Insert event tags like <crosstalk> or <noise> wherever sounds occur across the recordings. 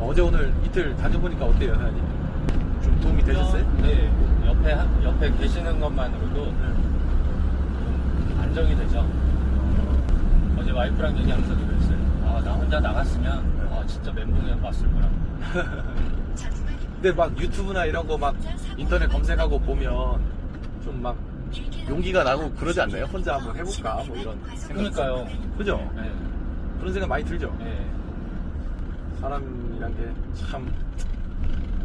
어제 오늘 이틀 다녀보니까 어때요, 사장님? 좀 도움이 되셨어요? 네. 옆에 하- 옆에 계시는 것만으로도 좀 안정이 되죠. 어제 와이프랑 얘기하면서도 그랬어요. 아, 나 혼자 나갔으면 아, 진짜 멘붕에 왔을 거라. <laughs> 근데 막 유튜브나 이런 거 막 인터넷 검색하고 보면 좀 막 용기가 나고 그러지 않나요? 혼자 한번 해볼까? 뭐 이런 생각. 그러니까요. 그죠? 네. 그런 생각 많이 들죠? 네. 사람이란 게참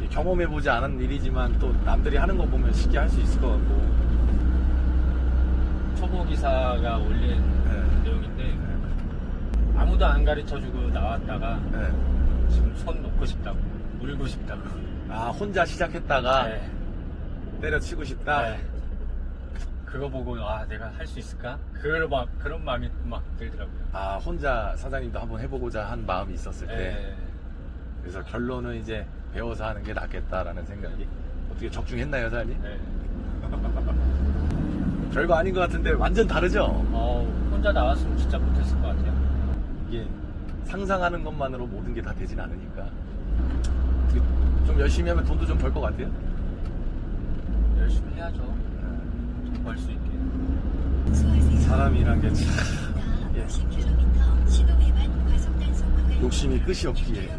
경험해보지 않은 일이지만 또 남들이 하는 거 보면 쉽게 할 수 있을 것 같고 초보 기사가 올린 네. 내용인데 아무도 안 가르쳐주고 나왔다가 네. 지금 손 놓고 싶다고 울고 싶다고. 아 혼자 시작했다가 네. 때려치고 싶다 네. 그거 보고 아 내가 할 수 있을까? 그걸 막 그런 마음이 막 들더라고요. 아 혼자 사장님도 한번 해보고자 한 마음이 있었을 때 네. 그래서 결론은 이제 배워서 하는 게 낫겠다라는 생각이 어떻게 적중했나요 사장님? 네. <laughs> 별거 아닌 것 같은데 완전 다르죠? 어, 혼자 나왔으면 진짜 못했을 것 같아요. 이게 상상하는 것만으로 모든 게 다 되진 않으니까 좀 열심히 하면 돈도 좀 벌 것 같아요? 열심히 해야죠. 벌수 있게. 사람이란 게 참 예, 욕심이 끝이 없기에